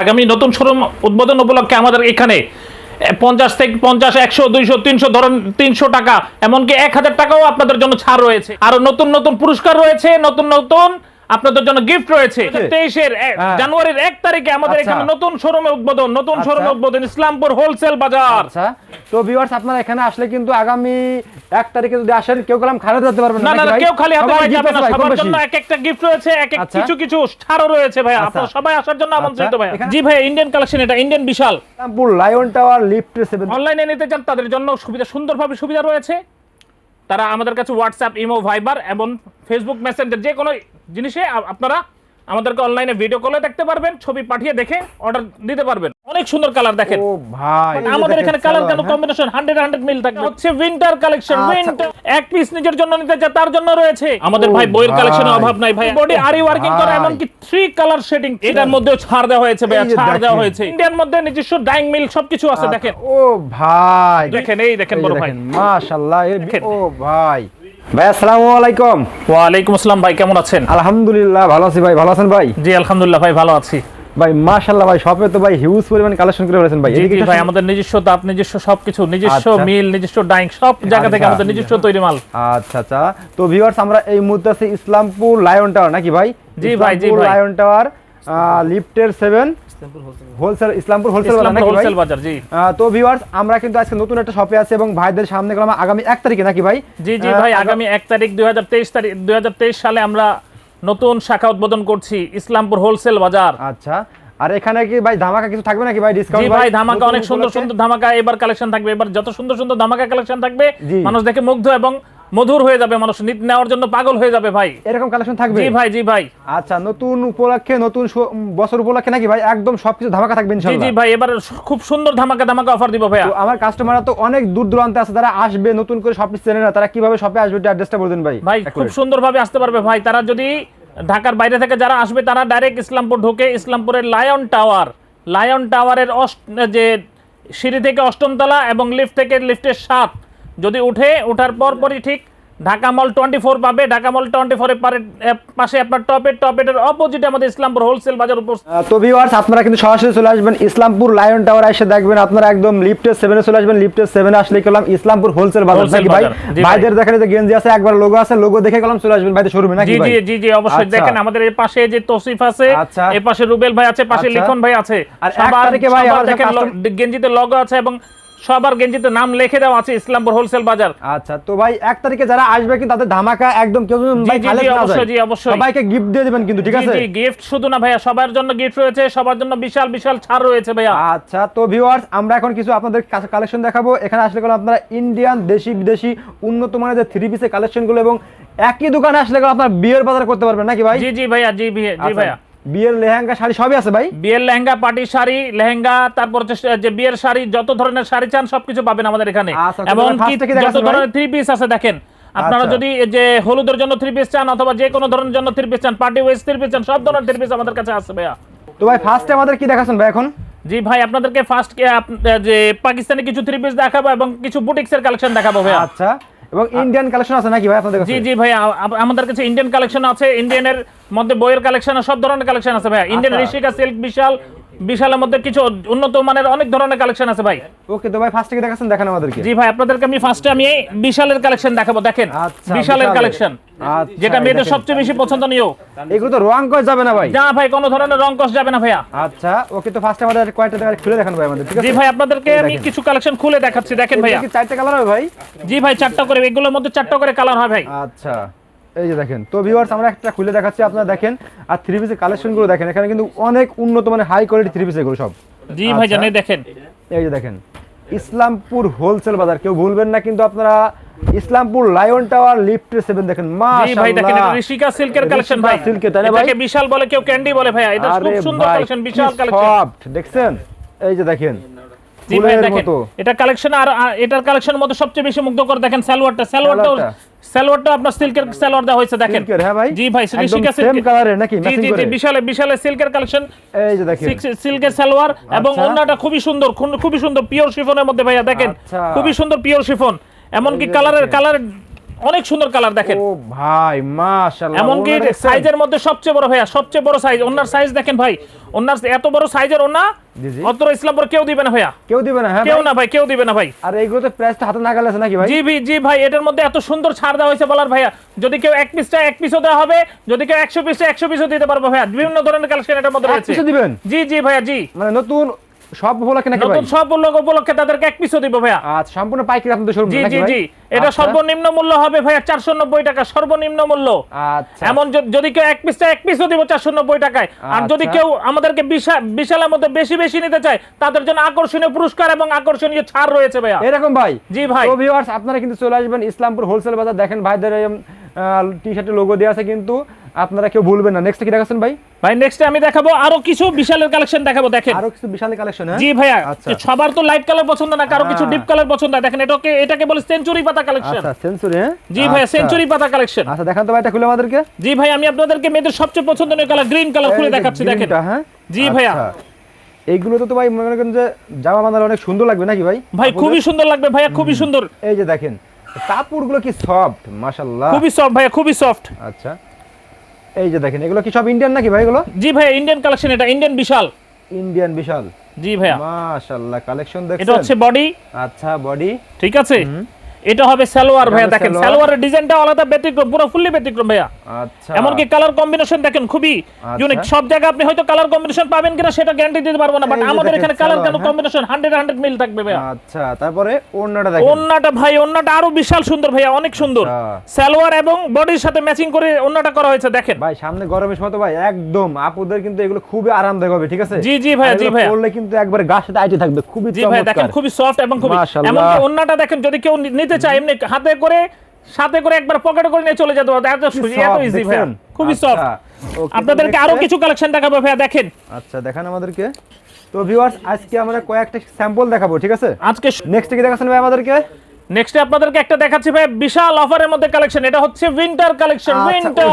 আগামী নতুন শোরুম উদ্বোধন উপলক্ষে আমাদের এখানে পঞ্চাশ থেকে পঞ্চাশ, একশো, দুইশো, তিনশো ধরেন তিনশো টাকা, এমনকি এক হাজার টাকাও আপনাদের জন্য ছাড় রয়েছে। আরও নতুন নতুন পুরস্কার রয়েছে, নতুন নতুন আপনাদের জন্য গিফট রয়েছে তেইশের হ্যাঁ। জানুয়ারির এক তারিখে আমাদের আচ্ছা। এখানে নতুন শোরুমে উদ্বোধন নতুন আচ্ছা। শোরুমে উদ্বোধন ইসলামপুর হোলসেল বাজার আচ্ছা তো ভিউয়ার্স আপনারা এখানে আসলে কিন্তু আগামী এক তারিখে যদি আসেন কেউ কলাম খালি যেতে পারবেন না না? কেউ খালি হাতে ভাই যাবে না সবার জন্য এক একটা গিফট রয়েছে এক এক। কিছু কিছু ছাড়ও রয়েছে ভাই। আপনারা সবাই আসার জন্য আমন্ত্রিত ভাই জি ভাই ইন্ডিয়ান কালেকশন এটা ইন্ডিয়ান বিশাল Islampur lion tower lift seven অনলাইনে নিতে চান তাদের জন্য সুবিধা সুন্দরভাবে সুবিধা রয়েছে তারা আমাদের কাছে হোয়াটসঅ্যাপ ইমো ভাইবার এবং ফেসবুক মেসেঞ্জার যে কোনো জিনিসে আপনারা আমাদেরকে অনলাইনে ভিডিও কলে দেখতে পারবেন ছবি পাঠিয়ে দেখে অর্ডার দিতে পারবেন। অনেক সুন্দর কালার দেখেন। ও ভাই আমাদের এখানে কালার কেন? কম্বিনেশন হান্ড্রেড হান্ড্রেড মিল থাকে। হচ্ছে উইন্টার কালেকশন আচ্ছা। উইন্টার এক পিস নিজের জন্য নিতে চায় তার জন্য রয়েছে। আমাদের ভাই বইয়ের ভাই। কালেকশনের অভাব নাই ভাই। বডি আরি ওয়ার্কিং করা? ভাই। এমনকি থ্রি কালার শেডিং এটার মধ্যেও ছাড় দেওয়া হয়েছে ভাই ছাড় দেওয়া হয়েছে। ইন্ডিয়ার মধ্যে নিজস্ব ডাইং মিল সবকিছু আছে দেখেন। ও ভাই। দেখেন এই দেখেন বড় ভাই। মাশাআল্লাহ ও ভাই। ভাই আসসালামু আলাইকুম। ওয়ালাইকুম আসসালাম ভাই কেমন আছেন? আলহামদুলিল্লাহ ভালো আছি ভাই ভালো আছেন ভাই? জি আলহামদুলিল্লাহ ভাই ভালো আছি। ভাই মাশাআল্লাহ ভাই শপে তো ভাই হিউজ পরিমাণ কালেকশন করে ফেলেছেন ভাই। এদিকে ভাই আমাদের নিজস্ব দাঁত নিজস্ব সবকিছু নিজস্ব আচ্ছা। মিল নিজস্ব ডাইং সব জায়গা থেকে আচ্ছা। আমাদের নিজস্ব তৈরি মাল। আচ্ছা আচ্ছা। তো ভিউয়ার্স আমরা এই মুহূর্তে আছি ইসলামপুর লায়ন টাওয়ার নাকি ভাই? জি ভাই, জি ভাই। লায়ন টাওয়ার লিফটের সেভেন হোলসেল ইসলামপুর হোলসেল বাজার জি। তো ভিউয়ার্স আমরা কিন্তু আজকে নতুন একটা শপে আছি এবং ভাইদের সামনে গেলাম আগামী এক তারিখে নাকি ভাই? জি জি ভাই আগামী এক তারিখ দুই হাজার তেইশ তারিখ দুই হাজার তেইশ সালে আমরা নতুন শাখা উদ্বোধন করছি ইসলামপুর হোলসেল বাজার। আচ্ছা আর এখানে কি ভাই ধামাকা কিছু থাকবে নাকি ভাই ডিসকাউন্ট ভাই? ধামাকা অনেক সুন্দর সুন্দর ধামাকা এবার কালেকশন থাকবে এবার যত সুন্দর সুন্দর ধামাকা কালেকশন থাকবে মানুষ দেখে মুগ্ধ এবং মধুর হয়ে যাবে মানুষ নিত নেওয়ার জন্য পাগল হয়ে যাবে ভাই। এরকম কালেকশন থাকবে? জি ভাই জি ভাই। আচ্ছা নতুন উপলক্ষে নতুন বছর উপলক্ষে নাকি ভাই একদম সবকিছু ধামাকা থাকবে জি জি ভাই এবার খুব সুন্দর ধামাকা ধামাকা অফার দিব ভাইয়া। তো আমার কাস্টমাররা তো অনেক দূর দূরান্তে আছে তারা আসবে নতুন করে সব চেনে না তারা কীভাবে শপে আসবে একটু অ্যাড্রেসটা বলে দিন ভাই ভাই খুব। সুন্দরভাবে আসতে পারবে ভাই তারা যদি ঢাকার বাইরে থেকে যারা আসবে তারা ডাইরেক্ট ইসলামপুর ঢুকে ইসলামপুরের লায়ন টাওয়ার লায়ন টাওয়ারের যে সিঁড়ি থেকে অষ্টম তলা এবং লিফট থেকে লিফটের সাত যদি উঠে ওঠার পর পরই ঠিক ঢাকা মল টোয়েন্টি ফোর পাবে ঢাকা মল টোয়েন্টি ফোরের পাশে আপনার টপের টপের অপোজিটে আমাদের ইসলামপুর হোলসেল বাজার উপর তো ভিউয়ার্স আপনারা কিন্তু সরাসরি চলে আসবেন ইসলামপুর লায়ন টাওয়ার এসে দেখবেন আপনারা একদম লিফটের সেভেনে চলে আসবেন লিফটের সেভেনে আসলে গেলাম ইসলামপুর হোলসেল বাজার নাকি ভাই। ভাইদের দেখেন যে গেঞ্জি আছে একবার লোগো আছে লোগো দেখে গেলাম চলে আসবেন ভাইদের শোরুমে নাকি জি ভাই জি জি জি অবশ্যই আচ্ছা। দেখেন আমাদের এই পাশে যে তৌসিফ আছে আচ্ছা। এই পাশে রুবেল ভাই আছে পাশে আচ্ছা। লিখন ভাই আছে আর এক সবার তারিখে ভাই আমাদের দেখেন গেঞ্জিতে লগো আছে এবং সবার গেঞ্জিতে নাম লিখে দেওয়া আছে ইসলামপুর হোলসেল বাজার। আচ্ছা তো ভাই এক তারিখে যারা আসবে কিন্তু তাদের ধামাকা একদম কেউ ভাই অবশ্যই, জি, অবশ্যই। সবাইকে গিফট দিয়ে দিবেন কিন্তু ঠিক আছে? জি গিফট শুধু না ভাইয়া সবার জন্য গিফট রয়েছে সবার জন্য বিশাল বিশাল ছাড় রয়েছে ভাইয়া। আচ্ছা তো ভিউয়ার্স আমরা এখন কিছু আপনাদের কালেকশন দেখাবো। এখানে আসলে গেলে আপনারা ইন্ডিয়ান দেশি বিদেশি উন্নত মানের যে থ্রি পিসের কালেকশনগুলো এবং একই দোকানে আসলে আপনার বিয়ের বাজার করতে পারবেন নাকি ভাই? জি জি ভাইয়া জি ভাইয়া জি আচ্ছা, ভাইয়া। বিয়ের লেহেঙ্গা শাড়ি সবই আছে ভাই? বিয়ের লেহেঙ্গা পার্টি শাড়ি লেহেঙ্গা তারপর যে বিয়ের শাড়ি যত ধরনের শাড়ি চান সবকিছু পাবেন আমাদের এখানে। আচ্ছা, এবং কি first থেকে যত ধরনের থ্রি পিস আছে দেখেন। আপনারা আচ্ছা। যদি যে হলুদের জন্য থ্রি পিস চান অথবা যে কোনো ধরনের জন্য থ্রি পিস চান পার্টি ওয়েস থ্রি পিস চান সব ধরনের থ্রি পিস আমাদের কাছে আছে ভাইয়া। তো ভাই ফার্স্টে আমাদের কি দেখাচ্ছেন ভাই এখন? জি ভাই আপনাদেরকে ফার্স্ট যে পাকিস্তানি কিছু থ্রি পিস দেখাবো এবং কিছু বুটিক্সের কালেকশন দেখাবো ভাইয়া। আচ্ছা। এবং ইন্ডিয়ান কালেকশন আছে নাকি ভাই আপনাদের কাছে জি জি ভাই আমাদের কাছে ইন্ডিয়ান কালেকশন আছে ইন্ডিয়ানের মধ্যে বইয়ের কালেকশন সব ধরনের কালেকশন আছে ভাই ইন্ডিয়ান আচ্ছা। ঋষিকা সিল্ক বিশাল বিশালের মধ্যে কিছু উন্নত মানের অনেক ধরনের কালেকশন আছে ভাই। ওকে তো ভাই ফার্স্ট থেকে দেখাচ্ছেন দেখেন আমাদেরকে। জি ভাই আপনাদেরকে আমি ফার্স্টে আমি বিশালের কালেকশন দেখাবো দেখেন। আচ্ছা, বিশালের। কালেকশন আচ্ছা, যেটা মেয়েদের সবচেয়ে বেশি পছন্দনীয়। এগুলো তো রং কস যাবে না ভাই। যা ভাই কোনো ধরনের রং কস যাবে না ভাইয়া। আচ্ছা ওকে তো ফার্স্টে আমাদের কয়েকটা দেখা খুলে দেখান ভাই আমাদের ঠিক আছে? জি ভাই আপনাদেরকে আমি কিছু কালেকশন খুলে দেখাচ্ছি দেখেন ভাইয়া। কি চারটে কালার হবে ভাই? জি ভাই চারটা করে এগুলোর মধ্যে চারটা করে কালার হয় ভাই। আচ্ছা। এই যে দেখেন তো ভিউয়ার্স আমরা একটা খুলে দেখাচ্ছি আপনারা দেখেন আর থ্রি পিসের কালেকশনগুলো দেখেন এখানে কিন্তু অনেক উন্নত মানে হাই কোয়ালিটি থ্রি পিস এগুলো সব। জি ভাই আচ্ছা। জানেন দেখেন। এই যে দেখেন ইসলামপুর হোলসেল বাজার কেউ ভুলবেন না কিন্তু আপনারা Islampur lion tower lift seven দেখেন জি ভাই দেখেন এটা ঋষিকা সিল্কের কালেকশন ভাই। সিল্কের তাই না ভাই? এটাকে বিশাল বলে কেউ ক্যান্ডি বলে ভাই এটা খুব সুন্দর কালেকশন বিশাল কালেকশন সফট দেখছেন? এই যে দেখেন জি ভাই দেখেন এটা কালেকশন আর আর এটার কালেকশনের মধ্যে সবচেয়ে বেশি মুগ্ধকর দেখেন সালোয়ারটা। সালোয়ারটা সালোয়ারটা। সালোয়ারটা আপনার সিল্কের সালোয়ার দেওয়া হয়েছে দেখেন। হ্যাঁ ভাই? জি ভাই ঋষিকা সিল্ক colour নাকি? জি matching জি জি বিশালে বিশালে সিল্কের কালেকশন এই যে দেখেন। সিল্কের সালোয়ার এবং। খুবই সুন্দর খুবই সুন্দর পিওর শিফনের মধ্যে ভাইয়া দেখেন। আচ্ছা। খুবই সুন্দর পিওর শিফন এমনকি কালারের কালার অনেক সুন্দর কালার দেখেন। ও ভাই মাশাআল্লাহ এমনকি সাইজের মধ্যে সবচেয়ে বড় ভাইয়া সবচেয়ে বড় সাইজ ওনার সাইজ দেখেন ভাই। ওনার এত বড় সাইজের ওনা জি, জি। ইসলামপুর কেউ দিবে না ভাইয়া। কেউ দিবে না হ্যাঁ কেউ না ভাই কেউ দিবে না ভাই। আর এইগুলো তো হাতে না গেলে নাকি ভাই? জি জি ভাই এটার মধ্যে এত সুন্দর ছাড় দেওয়া হয়েছে বলার ভাইয়া। যদি কেউ এক পিসটা এক পিসও দেওয়া হবে যদি কেউ একশো পিসটা একশো পিসও দিতে পারব ভাইয়া। বিভিন্ন ধরনের কালেকশন এটার মধ্যে রয়েছে। দিবেন? জি জি ভাইয়া জি। মানে নতুন সব উপলক্ষে নাকি নতুন সব উপলক্ষে তাদেরকে এক পিসও দিব ভাইয়া। আচ্ছা সম্পূর্ণ পাইকারি আপনাদের শোরুম জি জি এটা আচ্ছা, সর্বনিম্ন মূল্য হবে ভাইয়া চারশো নব্বই টাকা সর্বনিম্ন মূল্য। আচ্ছা। এমন যদি- যদি কেউ এক পিসটা এক পিসও দিব চারশো নব্বই টাকায়। আর যদি আচ্ছা। কেউ আমাদেরকে বিশাল বিশালের মধ্যে বেশি বেশি নিতে চায় তাদের জন্য আকর্ষণীয় পুরস্কার এবং আকর্ষণীয় ছাড় রয়েছে ভাইয়া। এরকম ভাই? জি ভাই। তো ভিউয়ার্স আপনারা কিন্তু চলে আসবেন ইসলামপুর হোলসেল বাজার। দেখেন ভাইদের টি শার্টের লোগো দেওয়া আছে কিন্তু। আপনারা কেউ ভুলবেন না। নেক্সট কি দেখাচ্ছেন ভাই? ভাই নেক্সট আমি দেখাবো আরও কিছু বিশালের কালেকশন দেখাবো দেখেন। আরও কিছু বিশাল কালেকশন হ্যাঁ? জি ভাইয়া আচ্ছা। সবার তো লাইট কালার পছন্দ না কারও কিছু। ডিপ কালার পছন্দ হয় দেখেন এটাকে এটাকে বলে সেঞ্চুরি পাতা কালেকশন আচ্ছা সেঞ্চুরি হ্যাঁ? জি ভাইয়া আচ্ছা। সেঞ্চুরি পাতা কালেকশন আচ্ছা দেখান তো ভাই এটা খুলে আমাদেরকে। জি ভাই আমি আপনাদেরকে মেয়েদের সবচেয়ে পছন্দনীয় কালার গ্রিন কালার খুলে দেখাচ্ছি দেখেন। হ্যাঁ? জি ভাইয়া। আচ্ছা। এইগুলো তো ভাই মনে করেন যে জামা বাঁধালে অনেক সুন্দর লাগবে নাকি ভাই? ভাই খুবই সুন্দর লাগবে ভাইয়া খুবই সুন্দর। এই যে দেখেন কাপড়গুলো কি সফট মাশাআল্লাহ। খুবই সফট ভাইয়া খুবই সফট আচ্ছা। এই যে দেখেন এগুলো কি সব ইন্ডিয়ান নাকি ভাই এগুলো? জি ভাই ইন্ডিয়ান কালেকশন এটা ইন্ডিয়ান বিশাল। ইন্ডিয়ান বিশাল। জি ভাইয়া। মাশাআল্লাহ কালেকশন দেখেন এটা হচ্ছে বডি আচ্ছা বডি ঠিক আছে? এটা হবে সালোয়ার ভাইয়া দেখেন সালোয়ারের ডিজাইনটা আলাদা ব্যতিক্রম পুরো ফুললি ব্যতিক্রম ভাইয়া আচ্ছা এমনকি কালার কম্বিনেশন দেখেন খুবই আচ্ছা। ইউনিক সব জায়গায় আপনি হয়তো কালার কম্বিনেশন পাবেন কিনা সেটা গ্যারান্টি দিতে পারব না বাট আমাদের এখানে কালার কেন। কম্বিনেশন হান্ড্রেড হান্ড্রেড মিল থাকবে ভাইয়া আচ্ছা তারপরে ওড়নাটা দেখেন ওন্নাটা ভাই ওন্নাটা আরও বিশাল সুন্দর ভাইয়া অনেক সুন্দর আচ্ছা। সালোয়ার এবং বডির সাথে ম্যাচিং করে ওন্নাটা করা হয়েছে দেখেন ভাই সামনে গরমের সময় তো ভাই একদম আপুদের কিন্তু এগুলো খুবই আরামদায়ক হবে ঠিক আছে জি, জি ভাইয়া, জি ভাইয়া। পরলে কিন্তু একবারে সাথে আইটে থাকবে খুবই জি ভাই দেখেন খুবই সফট এবং খুবই। এমনকি ওন্নাটা দেখেন যদি কেউ নি- নিতে চায় এমনি হাতে করে সাথে করে একবার পকেটে করে নিয়ে চলে যেতে পারো। এত সুজি, এত ইজি ভাইয়া দেখছেন? খুবই আচ্ছা, সফট আপনাদেরকে আরও কিছু কালেকশন দেখাবো ভাইয়া দেখেন। আচ্ছা দেখান আমাদেরকে। তো ভিউয়ার্স আজকে আমরা কয়েকটা স্যাম্পল দেখাবো ঠিক আছে? আজকে নেক্সট কি দেখাচ্ছেন ভাই আমাদেরকে? নেক্সট আপনাদেরকে একটা দেখাচ্ছি ভাই বিশাল অফারের মধ্যে কালেকশন এটা হচ্ছে উইন্টার কালেকশন উইন্টার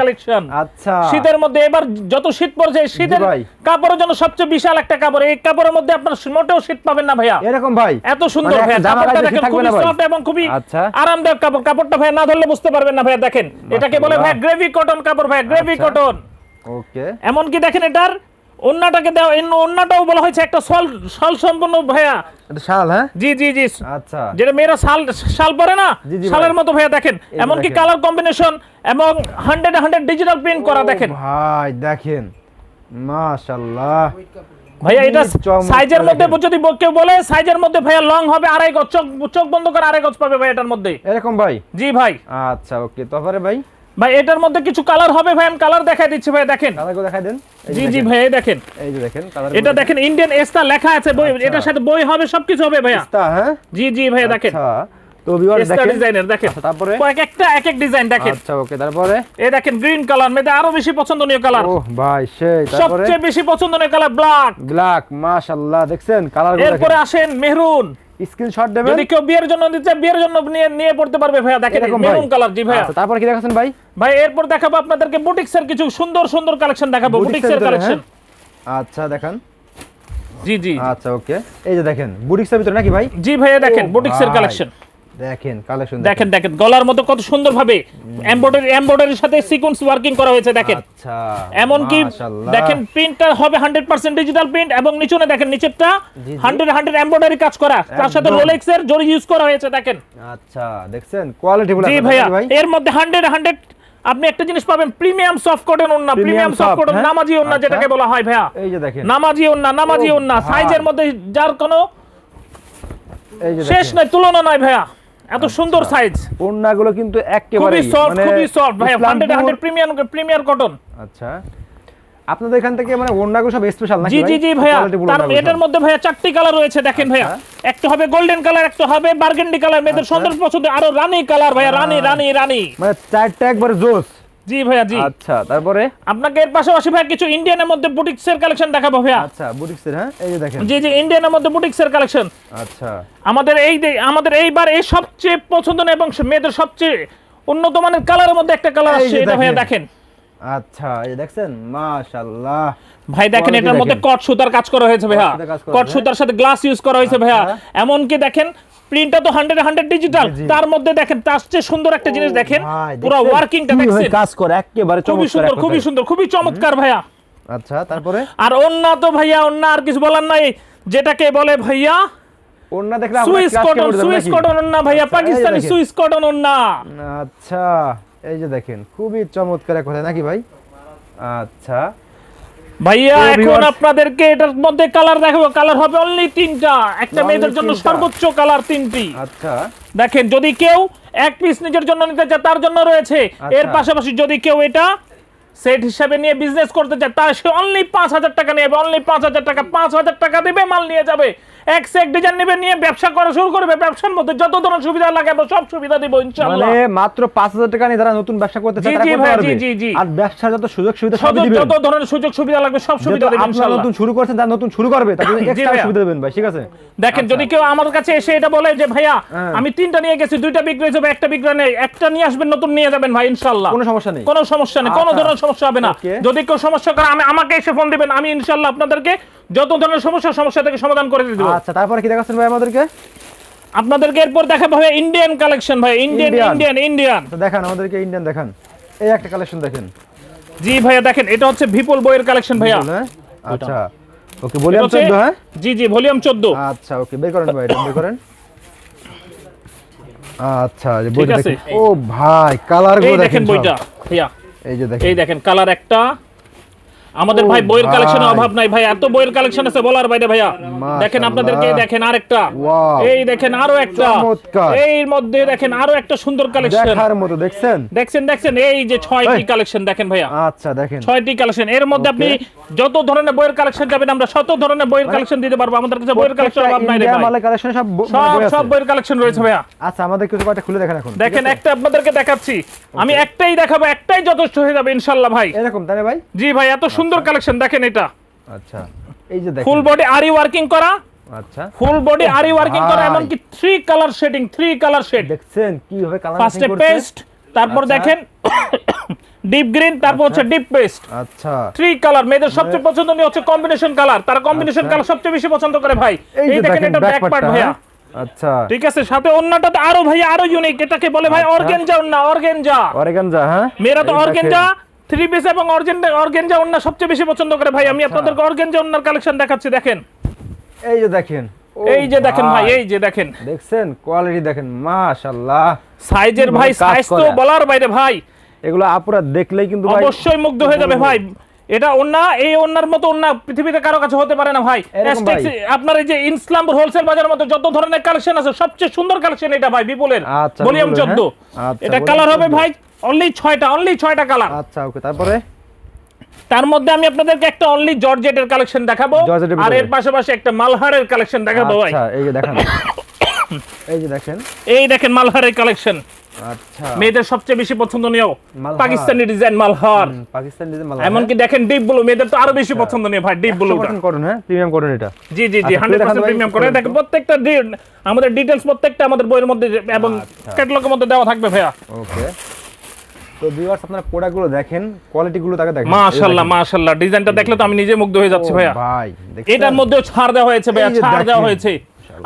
কালেকশন আচ্ছা। শীতের মধ্যে এবার যত শীত পড়ছে শীতের কাপড়ের জন্য সবচেয়ে বিশাল একটা কাপড়। এই কাপড়ের মধ্যে আপনার মোটেও শীত পাবেন না ভাইয়া। এরকম ভাই। এত সুন্দর মানে ভাইয়া একটা জামা কাপড়টা দেখেন খুবই সফট এবং খুবই আচ্ছা। আরামদায়ক কাপড়। কাপড়টা ভাই না ধরলে বুঝতে পারবেন না ভাইয়া দেখেন। এটাকে বলে ভাই গ্রেভি কটন কাপড় ভাই গ্রেভি। কটন ওকে এমনকি দেখেন এটার অন্যটাকে দেওয়া অন্যটাও বলা হয়েছে একটা সল সল সম্পূর্ণ ভাইয়া। এটা শাল হ্যাঁ? জি জি জি। আচ্ছা। যেটা মেয়েরা শাল শাল পরে না? শালের মতো ভাইয়া দেখেন। এমনকি কালার কম্বিনেশন এবং হান্ড্রেড হান্ড্রেড ডিজিটাল প্রিন্ট করা দেখেন। ভাই দেখেন। মাশাআল্লাহ ভাইয়া এটা সাইজের মধ্যে। যদি কেউ বলে সাইজের মধ্যে ভাইয়া লং হবে আড়াই গজ চোখ চোখ বন্ধ করে আড়াই গজ পাবে ভাই এটার মধ্যে। এরকম ভাই? জি ভাই। আচ্ছা ওকে। তারপরে ভাই? ভাই এটার মধ্যে কিছু কালার হবে ভাই আমি কালার দেখাই দিচ্ছি ভাই দেখেন। কালারগুলো দেখাই দেন। জি জি ভাই দেখেন। এই যে দেখেন কালার এটা দেখেন। ইন্ডিয়ান এস্তা লেখা আছে বই আচ্ছা। এটার সাথে বই হবে সবকিছু হবে ভাইয়া। হ্যাঁ? জি জি ভাইয়া দেখেন। আচ্ছা তো ভিউয়ার এস্তা দেখেন। ডিজাইনের দেখেন। আচ্ছা, তারপরে? কয়েক একটা এক এক ডিজাইন দেখেন। আচ্ছা ওকে তারপরে? এই দেখেন গ্রিন কালার মেয়েদের আরও বেশি পছন্দনীয় কালার ওহ ভাই সেই তারপরে? সবচেয়ে বেশি পছন্দনীয় কালার ব্ল্যাক ব্ল্যাক মাশাআল্লাহ দেখছেন? কালারগুলো এরপরে আসেন মেহরুন। স্ক্রিনশট দেবেন। যদি কেউ বিয়ের জন্য দিতে বিয়ের জন্য নিয়ে নিয়ে পড়তে পারবে ভাইয়া দেখেন মেরুন কালার জি ভাইয়া। আচ্ছা তারপর কি দেখাছেন ভাই? ভাই এরপর দেখাবো আপনাদেরকে বুটিক্সের কিছু সুন্দর সুন্দর কালেকশন দেখাবো বুটিক্সের কালেকশন হ্যাঁ? আচ্ছা দেখেন। জি জি। আচ্ছা ওকে। এই যে দেখেন বুটিক্সের ভিতরে নাকি ভাই? জি ভাইয়া দেখেন বুটিক্সের কালেকশন দেখেন কালেকশন দেখেন। দেখেন গলার মতো কত সুন্দর ভাবে এমব্রয়ডারি এমব্রয়ডারির সাথে সিকোয়েন্স ওয়ার্কিং করা হয়েছে দেখেন। আচ্ছা এমনকি মাশাআল্লাহ। দেখেন প্রিন্টটা হবে হান্ড্রেড পার্সেন্ট ডিজিটাল প্রিন্ট এবং নিচনে দেখেন নিচেরটা জি, জি। হান্ড্রেড হান্ড্রেড এমব্রয়ডারি কাজ করা। তার সাথে। রোলেক্স এর জরি ইউজ করা হয়েছে দেখেন। আচ্ছা দেখছেন? কোয়ালিটি জি ভাইয়া এর মধ্যে হান্ড্রেড হান্ড্রেড আপনি একটা জিনিস পাবেন প্রিমিয়াম সফট কটন ওন্না প্রিমিয়াম সফট কটন? নামাজি ওন্না আচ্ছা। যেটাকে বলা হয় ভাইয়া। এই যে দেখেন। নামাজি ওন্না নামাজি ওন্না সাইজের মধ্যে যার কোনো শেষ নাই তুলনা নাই ভাইয়া। এত সুন্দর সাইজ ওড়নাগুলো কিন্তু একেবারে খুবই সফট খুবই সফট ভাই 100 100 প্রিমিয়াম প্রিমিয়ার কটন আচ্ছা। আপনাদের এখান থেকে মানে ওড়নাগুলো সব স্পেশাল নাকি জি জি জি ভাইয়া। তার এটার মধ্যে ভাইয়া চারটি কালার রয়েছে দেখেন ভাইয়া। একটা হবে গোল্ডেন কালার একটা হবে বার্গেন্ডি কালার মেয়েদের আচ্ছা। সুন্দর পছন্দ আরও রানী কালার ভাইয়া রানী রানী রানী। মানে চারটা একবার জোস। জি ভাইয়া জি। আচ্ছা তারপরে? আপনাকে এর পাশাপাশি ভাইয়া কিছু ইন্ডিয়ানের মধ্যে বুটিক্সের কালেকশন দেখাবো ভাইয়া। আচ্ছা বুটিক্সের হ্যাঁ? এই যে দেখেন। জি জি ইন্ডিয়ানের মধ্যে বুটিক্সের কালেকশন আচ্ছা। আমাদের এই আমাদের এইবার এই সবচেয়ে পছন্দ এবং মেয়েদের সবচেয়ে উন্নত মানের কালারের মধ্যে একটা কালার আছে আসছে এটা ভাইয়া দেখেন। আচ্ছা এই দেখছেন? মাশাআল্লাহ। ভাই দেখেন এটার মধ্যে কট সুতার কাজ করা হয়েছে ভাইয়া। কট সুতার সাথে গ্লাস ইউজ করা হয়েছে ভাইয়া। আচ্ছা। এমনকি দেখেন প্রিন্টটা তো হান্ড্রেড হান্ড্রেড ডিজিটাল জি, জি। তার মধ্যে দেখেন তার চেয়ে সুন্দর একটা জিনিস দেখেন। পুরো ওয়ার্কিংটা দেখছেন? কাজ করে একেবারে খুবই সুন্দর খুবই সুন্দর খুবই চমৎকার ভাইয়া। আচ্ছা তারপরে? আর অন্য তো ভাইয়া অন্য আর কিছু বলার নাই। যেটাকে বলে ভাইয়া ওন্না দেখলে সুইস কটন সুইস কটন অন্য ভাইয়া আচ্ছা, পাকিস্তানি সুইস কটন অন্য। আচ্ছা। এই যে দেখেন খুবই চমৎকার এক কথা নাকি ভাই? আচ্ছা। ভাইয়া এখন আপনাদেরকে এটার মধ্যে কালার দেখাবো। কালার হবে অনলি তিনটা। একটা মেয়েদের জন্য সর্বোচ্চ কালার তিনটি। আচ্ছা। দেখেন যদি কেউ এক পিস নিজের জন্য নিতে চায় তার জন্য রয়েছে। আচ্ছা। এর পাশাপাশি যদি কেউ এটা সেট হিসাবে নিয়ে বিজনেস করতে চায় তার সে অনলি পাঁচ হাজার টাকা নেবে। অনলি পাঁচ হাজার টাকা পাঁচ হাজার টাকা দেবে মাল নিয়ে যাবে। এক সে এক ডিজাইন নেবে নিয়ে ব্যবসা করা শুরু করবে। ব্যবসার মধ্যে যত ধরনের সুবিধা লাগে আমরা সব সুবিধা দিব ইনশাআল্লাহ। মানে মাত্র পাঁচ হাজার টাকা নিয়ে যারা নতুন ব্যবসা করতে চায় তারা করতে পারবে। জি, জি, জি। আর ব্যবসার যত সুযোগ সুবিধা সবই দিবেন। যত ধরনের সুযোগ সুবিধা লাগবে সব সুবিধা ইনশাআল্লাহ। নতুন শুরু করছেন তারা নতুন শুরু করবে এক্সট্রা সুবিধা দেবেন ভাই ঠিক আছে? দেখেন যদি কেউ আমার কাছে এসে এটা বলে যে ভাইয়া হ্যাঁ। আমি তিনটা নিয়ে গেছি দুইটা বিক্রি হয়েছে একটা বিক্রি নেই একটা নিয়ে আসবেন নতুন নিয়ে যাবেন ভাই ইনশাআল্লাহ। কোনো সমস্যা নেই। কোনো সমস্যা নেই কোনো আচ্ছা। ধরনের সমস্যা হবে না। যদি কেউ সমস্যা করে আমি আমাকে এসে ফোন দিবেন আমি ইনশাআল্লাহ আপনাদেরকে যত ধরনের সমস্যা সমস্যা থেকে সমাধান করে দিব। আচ্ছা তারপরে কি দেখাচ্ছেন ভাই আমাদেরকে? আপনাদেরকে এরপর দেখাবো ভাই ইন্ডিয়ান কালেকশন ভাই ইন্ডিয়ান ইন্ডিয়ান ইন্ডিয়ান তো দেখান আমাদেরকে ইন্ডিয়ান দেখান। এই একটা কালেকশন দেখেন। জি ভাইয়া দেখেন এটা হচ্ছে বিপুল বইয়ের কালেকশন ভাইয়া। হ্যাঁ? আচ্ছা। ওকে হচ্ছে- 14 হ্যাঁ? জি জি ভলিউম 14 আচ্ছা ওকে বের করেন ভাই এটা বের করেন। আচ্ছা যে বইটা দেখেন। ও ভাই কালারগুলো দেখেন দেখেন বইটা ভাইয়া। এই যে দেখেন। এই দেখেন কালার একটা। আমাদের ভাই বইয়ের ভাই। কালেকশনের অভাব নাই। ভাই এত বইয়ের কালেকশন আছে বলার বাইরে ভাইয়া। দেখেন আপনাদেরকে দেখেন আরেকটা। Wow. এই দেখেন আরও একটা। এর মধ্যে দেখেন আরও একটা সুন্দর কালেকশন দেখার মতো দেখছেন? দেখছেন দেখছেন? এই যে ছয়টি এই। কালেকশন দেখেন ভাইয়া। আচ্ছা দেখেন। ছয়টি কালেকশন এর মধ্যে আপনি যত ধরনের বইয়ের কালেকশন যাবেন আমরা শত ধরনের বইয়ের কালেকশন দিতে পারব। আমাদের কাছে বইয়ের কালেকশন অভাব নাই রে ভাই। মালের কালেকশন সব সব বইয়ের কালেকশন রয়েছে ভাইয়া। আচ্ছা আমাদের কিছু কয়টা খুলে দেখেন এখন। দেখেন একটা আপনাদেরকে দেখাচ্ছি। আমি একটাই দেখাবো একটাই যথেষ্ট হয়ে যাবে ইনশাল্লাহ ভাই। এরকম তাই ভাই? জি ভাই এত সুন্দর কালেকশন দেখেন এটা। আচ্ছা এই যে দেখেন। ফুল বডি আরি ওয়ার্কিং করা? আচ্ছা। ফুল বডি আরি ওয়ার্কিং করা ভাই। এমনকি three colour shading three colour shade দেখছেন কীভাবে কালার ফার্স্টে পেস্ট তারপর আচ্ছা। দেখেন ডিপ গ্রিন তারপর হচ্ছে ডিপ পেস্ট আচ্ছা। থ্রি কালার মেয়েদের সবচেয়ে পছন্দনীয় হচ্ছে কম্বিনেশন কালার তারা কম্বিনেশন আচ্ছা। কালার সবচেয়ে বেশি পছন্দ করে ভাই। এই দেখেন এটা ব্যাক পার্ট ভাইয়া। আচ্ছা। ঠিক আছে সাথে অন্যটা তো আরও ভাই আরও ইউনিক এটাকে বলে ভাই আচ্ছা। অর্গেনজা ওন্না অর্গেনজা অরেগানজা হ্যাঁ? মেয়েরা তো অর্গেনজা। থ্রি পিস এবং অর্গেনজা অর্গেনজা ওন্না সবচেয়ে বেশি পছন্দ করে ভাই। আমি আচ্ছা। আপনাদেরকে অর্গেনজা ওন্নার কালেকশন দেখাচ্ছি দেখেন। এই যে দেখেন। এই যে দেখেন ভাই এই যে দেখেন। দেখছেন? কোয়ালিটি দেখেন মাশাআল্লাহ। সাইজের ভাই সাইজ তো বলার বাইরে ভাই। এগুলো আপুরা দেখলেই কিন্তু ভাই অবশ্যই মুগ্ধ হয়ে যাবে ভাই। এটা ওন্না এই ওন্নার মতো ওন্না পৃথিবীতে কারও কাছে হতে পারে না ভাই। আপনার এই যে ইসলামপুর হোলসেল বাজারের মতো যত ধরনের কালেকশন আছে সবচেয়ে সুন্দর কালেকশন এটা ভাই বিপুলের। আচ্ছা, ভলিউম 14 হ্যাঁ? আচ্ছা, এটা কালার হবে ভাই অনলি 6টা অনলি 6টা কালার আচ্ছা ওকে তারপরে? তার মধ্যে আমি আপনাদেরকে একটা অনলি জর্জেটের কালেকশন দেখাবো। আর এর পাশাপাশি একটা মালহারের কালেকশন দেখাবো ভাই। আচ্ছা এই যে দেখেন। এই যে দেখেন। এই দেখেন মালহারের কালেকশন আচ্ছা। মেয়েদের সবচেয়ে বেশি পছন্দনীয় মালহার। পাকিস্তানি ডিজাইন মালহার পাকিস্তান ডিজাইন মাল এমনকি দেখেন ডিপ ব্লু মেয়েদের তো আরও বেশি পছন্দনীয় ভাই ডিপ ব্লু কটন হ্যাঁ? প্রিমিয়াম কটন এটা। জি জি জি আচ্ছা, হান্ড্রেড দেখান তো ভাই, প্রিমিয়াম দেখেন প্রত্যেকটা ডি- আমাদের ডিটেলস প্রত্যেকটা আমাদের বইয়ের মধ্যে এবং আচ্ছা। ক্যাটালগের মধ্যে দেওয়া থাকবে ভাইয়া। ওকে তো ভিউয়ার্স আপনারা প্রোডাক্টগুলো দেখেন কোয়ালিটিগুলো তাকে দেখেন। মাশাআল্লাহ মাশাআল্লাহ ডিজাইনটা দেখলে তো আমি নিজে মুগ্ধ হয়ে যাচ্ছি ভাইয়া। ভাই এটার মধ্যেও ছাড় দেওয়া হয়েছে ভাইয়া ছাড় দেওয়া হয়েছে।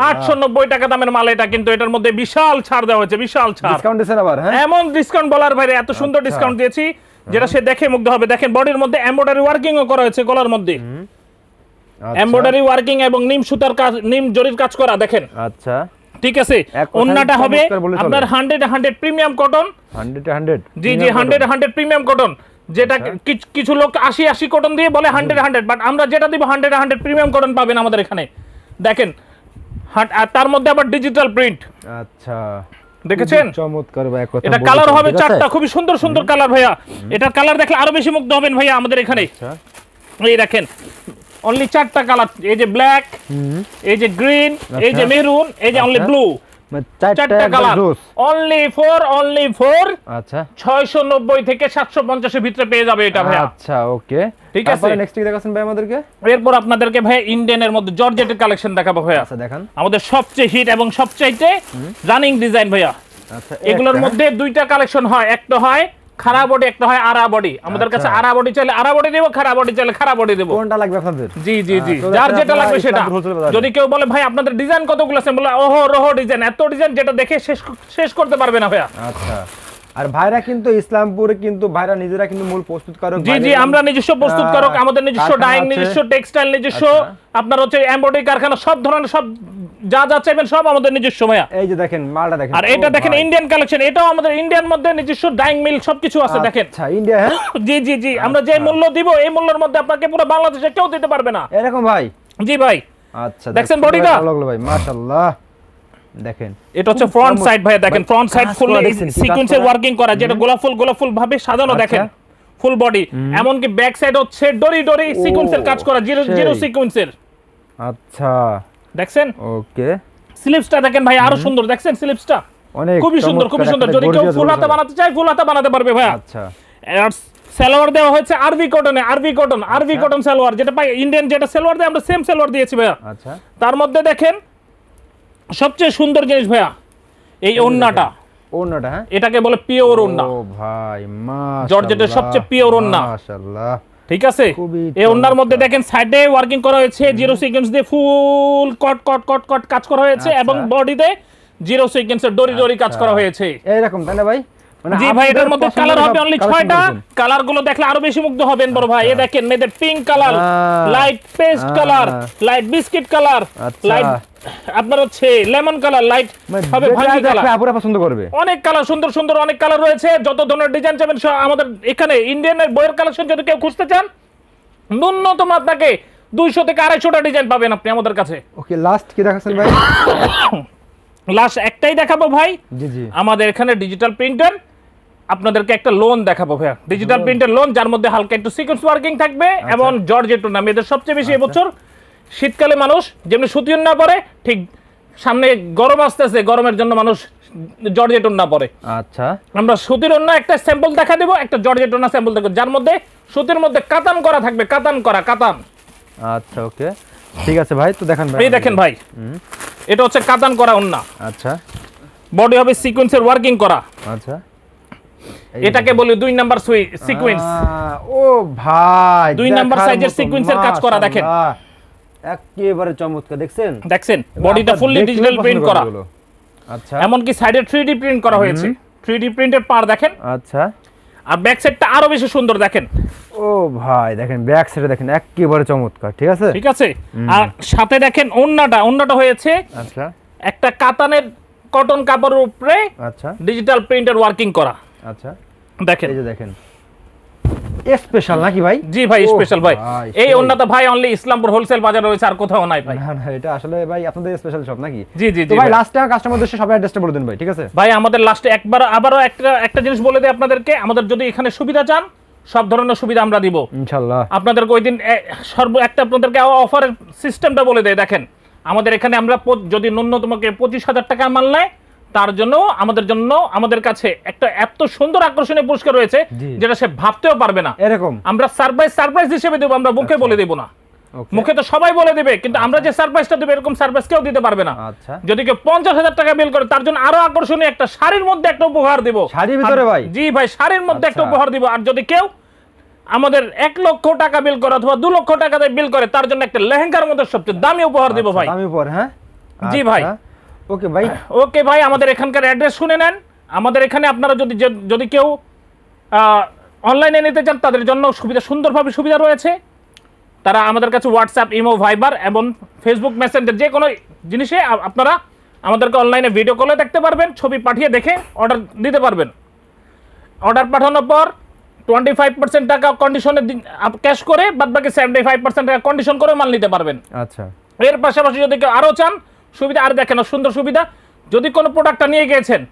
আটশো নব্বই টাকা দামের মাল এটা কিন্তু এটার মধ্যে বিশাল ছাড় দেওয়া হয়েছে বিশাল ছাড়। ডিসকাউন্ট দিছেন আবার হ্যাঁ? এমন ডিসকাউন্ট বলার বাইরে এত সুন্দর আচ্ছা। ডিসকাউন্ট দিয়েছি যেটা সে দেখে মুগ্ধ হবে। দেখেন বডির মধ্যে এমব্রয়ডারি ওয়ার্কিং ও করা হয়েছে গলার মধ্যে। আচ্ছা, এমব্রয়ডারি ওয়ার্কিং এবং নিম সুতার কাজ নিম জরির কাজ করা দেখেন। আচ্ছা। ঠিক আছে? অন্যটা হবে। আপনার হান্ড্রেড হান্ড্রেড প্রিমিয়াম কটন 100 100 জি জি হান্ড্রেড হান্ড্রেড প্রিমিয়াম কটন যেটা আচ্ছা। কিছু লোক আশি আশি কটন দিয়ে বলে হান্ড্রেড হান্ড্রেড বাট আমরা যেটা দিব হান্ড্রেড হান্ড্রেড প্রিমিয়াম কটন পাবেন আমাদের এখানে। দেখেন আর তার মধ্যে আবার ডিজিটাল প্রিন্ট আচ্ছা। দেখেছেন? চমৎকার ভাই কথা এটা কালার হবে চারটা খুবই সুন্দর সুন্দর কালার ভাইয়া। এটার কালার দেখলে আরও বেশি মুগ্ধ হবেন ভাইয়া আমাদের এখানে। আচ্ছা। এই দেখেন অনলি চারটা কালার এই যে ব্ল্যাক এই যে গ্রিন এই যে আচ্ছা। মেরুন এই যে অনলি আচ্ছা। ব্লু চারটা colour only four only four আচ্ছা। ছয়শো নব্বই থেকে সাতশো পঞ্চাশের ভিতরে পেয়ে যাবে এটা ভাইয়া। আচ্ছা ওকে। ঠিক আছে। নেক্সট কি দেখাচ্ছেন ভাই আমাদেরকে? এরপর আপনাদেরকে ভাই ইন্ডিয়ানের মধ্যে জর্জেটের কালেকশন দেখাবো ভাইয়া। আচ্ছা দেখান। আমাদের সবচেয়ে হিট এবং সবচাইতে রানিং ডিজাইন ভাইয়া। আচ্ছা এগুলোর মধ্যে দুইটা কালেকশন হয়। একটা হয় খারাপ বডি একটা হয় আরা বডি আমাদের কাছে আচ্ছা। আরা বডি চাইলে আরা বডি দেবো খারাপ বডি চাইলে খারাপ বডি দেবো। কোনটা লাগবে আপনাদের? জি জি জি। যার যেটা লাগবে সেটা। যদি কেউ বলে ভাই আপনাদের ডিজাইন কতগুলো আছে? বলে ওহো রোহো ডিজাইন এত ডিজাইন যেটা দেখে শেষ শেষ করতে পারবে না ভাইয়া। আচ্ছা। আর ভাইরা কিন্তু ইসলামপুরে কিন্তু ভাইরা নিজেরা কিন্তু মূল প্রস্তুতকারক জি জি আমরা নিজস্ব প্রস্তুতকারক আহ, আমাদের নিজস্ব ডাইং নিজস্ব টেক্সটাইল নিজস্ব আচ্ছা। আপনার হচ্ছে এমব্রয়ডারি কারখানা সব ধরনের সব যা যা চাইবেন সব আমাদের নিজস্ব ভাইয়া। এই যে দেখেন মালটা দেখেন। আর এটা দেখেন ইন্ডিয়ান কালেকশন এটাও আমাদের ইন্ডিয়ান মধ্যে নিজস্ব ডাইং মিল সবকিছু আছে দেখেন। আচ্ছা ইন্ডিয়া হ্যাঁ? জি জি জি আমরা যে মূল্য দিব এই মূল্যের মধ্যে আপনাকে পুরো বাংলাদেশে কেউ দিতে পারবে না। এরকম ভাই? জি ভাই। আচ্ছা bodyটা? ভালো ভাই মাশাআল্লাহ। দেখেন। এটা হচ্ছে ফ্রন্ট সাইড ভাই দেখেন। ফ্রন্ট সাইড ফুল কি সিকোয়েন্সের ওয়ার্কিং করা? যেটা গোলাপ ফুল গোলাপ ফুল ভাবে সাজানো আচ্ছা। দেখেন। ফুল বডি এমনকি ব্যাক সাইড হচ্ছে ডরি ডরি সিকোয়েন্সের কাজ করা জিরো জিরো সিকোয়েন্সের আচ্ছা। দেখছেন? ওকে। স্লিপসটা দেখেন ভাই আরও সুন্দর দেখছেন স্লিপসটা অনেক খুবই সুন্দর খুবই সুন্দর। যদি কেউ ফুল হাতা বানাতে চায় ফুল হাতা বানাতে পারবে ভাইয়া। আচ্ছা। সালোয়ার দেওয়া হয়েছে আরবি কটনে আরবি কটন আরবি কটন সালোয়ার যেটা পাই ইন্ডিয়ান যেটা সালোয়ার দেয় আমরা সেম সালোয়ার দিয়েছি ভাইয়া। আচ্ছা। তার মধ্যে দেখেন সবচেয়ে সুন্দর জিনিস ভাইয়া এই ওন্নাটা ওন্নাটা হ্যাঁ? এটাকে বলে পিওর ওন্না ও ভাই মাশাআল্লাহ জর্জেটের সবচেয়ে পিওর ওন্না মাশাআল্লাহ ঠিক আছে? এই ওন্নার মধ্যে দেখেন সাইডে ওয়ার্কিং করা হয়েছে জিরো সিকোয়েন্স দিয়ে ফুল কট কট কট কট কাজ করা হয়েছে আচ্ছা। এবং বডিতে জিরো সিকোয়েন্সের ডরি ডরি কাজ করা হয়েছে। এরকম তাই না ভাই? জি ভাই এটার মধ্যে কালার হবে অনলি collection ছয়টা। করেছেন। কালারগুলো দেখলে আরও বেশি মুগ্ধ হবেন বড় ভাই। এ দেখেন মেয়েদের pink colour light paste colour light biscuit colour আচ্ছা। লাইট আপনার হচ্ছে লেমন কালার লাইট মানে হবে ভাঙ্গি কালার আপুরা পছন্দ করবে। অনেক কালার সুন্দর সুন্দর অনেক কালার রয়েছে। যত ধরনের ডিজাইন চাবেন আমাদের এখানে ইন্ডিয়ানের বইয়ের কালেকশন যদি কেউ খুঁজতে চান ন্যূনতম আপনাকে দুইশো থেকে আড়াইশোটা ডিজাইন পাবেন আপনি আমাদের কাছে। ওকে লাস্ট কি দেখাচ্ছেন ভাই? লাস্ট একটাই দেখাবো ভাই। জি জি। আমাদের এখানে ডিজিটাল প্রিন্টার আপনাদেরকে একটা লোন দেখাবো ভাইয়া। ডিজিটাল প্রিন্টের লোন যার মধ্যে হালকা একটু সিকোয়েন্স ওয়ার্কিং থাকবে এবং জর্জেট নাম এদের সবচেয়ে বেশি এবছর শীতকালে মানুষ যেমনি সুতির না পরে ঠিক সামনে গরম আসতেছে গরমের জন্য মানুষ জর্জেট না পরে। আচ্ছা। আমরা সুতির অন্য একটা স্যাম্পল দেখা দেবো একটা জর্জেট অন্য স্যাম্পল দেখব যার মধ্যে সুতির মধ্যে কাতান করা থাকবে কাতান করা কাতান। আচ্ছা ওকে। ঠিক আছে ভাই তো দেখান ভাই। এই দেখেন ভাই। এটা হচ্ছে কাতান করা অন্য আচ্ছা। বডি হবে সিকোয়েন্সের ওয়ার্কিং করা। আচ্ছা। এটাকে বলি দুই নাম্বার সিকোয়েন্স ও ভাই দুই নাম্বার সাইজের সিকোয়েন্সের কাজ করা দেখেন। একেবারে চমৎকার দেখছেন? দেখছেন? বডিটা ফুললি ডিজিটাল প্রিন্ট করা। আচ্ছা। এমনকি সাইডে থ্রি ডি প্রিন্ট করা হয়েছে। থ্রি ডি প্রিন্টের পার দেখেন। আচ্ছা। আর ব্যাক সাইডটা আরও বেশি সুন্দর দেখেন। ও ভাই দেখেন ব্যাক সাইডে দেখেন একেবারে চমৎকার ঠিক আছে? ঠিক আছে? আর সাথে দেখেন ওন্নাটা। ওন্নাটা হয়েছে আচ্ছা। একটা কাতানের কটন কাপড়ের উপরে আচ্ছা। ডিজিটাল প্রিন্টের ওয়ার্কিং করা। আচ্ছা। দেখেন। এই যে দেখেন। স্পেশাল নাকি ভাই? জি ভাই স্পেশাল ভাই। এই। ভাই অনলি ইসলামপুর হোলসেল বাজার রয়েছে আর কোথাও নাই ভাই। না না এটা আসলে ভাই আপনাদের স্পেশাল শপ নাকি? জি জি তো ভাই ভাই। লাস্ট টাইম কাস্টমার উদ্দেশ্যে সবাই অ্যাড্রেসটা বলে দিন ভাই ঠিক আছে? ভাই আমাদের লাস্টে একবার আবারও একটা একটা জিনিস বলে দিই আপনাদেরকে। আমাদের যদি এখানে সুবিধা চান সব ধরনের সুবিধা আমরা দিব। ইনশাআল্লাহ আপনাদেরকে ওই দিন সর্ব একটা আপনাদেরকে অফারের সিস্টেমটা বলে দেয় দেখেন। আমাদের এখানে আমরা যদি ন্যূনতমকে পঁচিশ হাজার টাকা মাল নেয় তার জন্য আমাদের জন্য আমাদের কাছে একটা এত সুন্দর আকর্ষণীয় পুরস্কার রয়েছে যেটা সে ভাবতেও পারবে না। এরকম? আমরা সারপ্রাইজ সারপ্রাইজ হিসেবে দেবো আমরা মুখে বলে দেবো না। মুখে তো সবাই বলে দেবে কিন্তু আমরা যে সারপ্রাইজটা দেবো এরকম সারপ্রাইজ কেউ দিতে পারবে না। আচ্ছা। যদি কেউ পঞ্চাশ হাজার টাকা বিল করে তার জন্য আরও আকর্ষণীয় একটা শাড়ির মধ্যে একটা উপহার দিব। শাড়ির ভিতরে ভাই? জি ভাই শাড়ির মধ্যে একটা আচ্ছা। উপহার দিব। আর যদি কেউ আমাদের এক লক্ষ টাকা বিল করে অথবা দু লক্ষ টাকা দিয়ে বিল করে তার জন্য একটা লেহেঙ্গার মধ্যে সবচেয়ে দামি উপহার দিব ভাই। আমি পর হ্যাঁ? জি ভাই। ওকে ভাই ওকে ভাই আমাদের এখানকার অ্যাড্রেস শুনে নেন। আমাদের এখানে আপনারা যদি যদি কেউ অনলাইনে নিতে চান তাদের জন্য সুবিধা সুন্দরভাবে সুবিধা রয়েছে। তারা আমাদের কাছে হোয়াটসঅ্যাপ ইমো ভাইবার এবং ফেসবুক মেসেঞ্জার যে কোনো জিনিসে আপনারা আমাদেরকে অনলাইনে ভিডিও কলে দেখতে পারবেন ছবি পাঠিয়ে দেখে অর্ডার দিতে পারবেন। অর্ডার পাঠানোর পর টোয়েন্টি ফাইভ পার্সেন্ট টাকা কন্ডিশনে ক্যাশ করে বাদ বাকি সেভেন্টি ফাইভ পার্সেন্ট টাকা কন্ডিশন করে মাল নিতে পারবেন। আচ্ছা। এর পাশাপাশি যদি কেউ আরও চান সুবিধা আর দেখেন সুন্দর সুবিধা। যদি কোনো প্রোডাক্টটা নিয়ে গিয়েছেন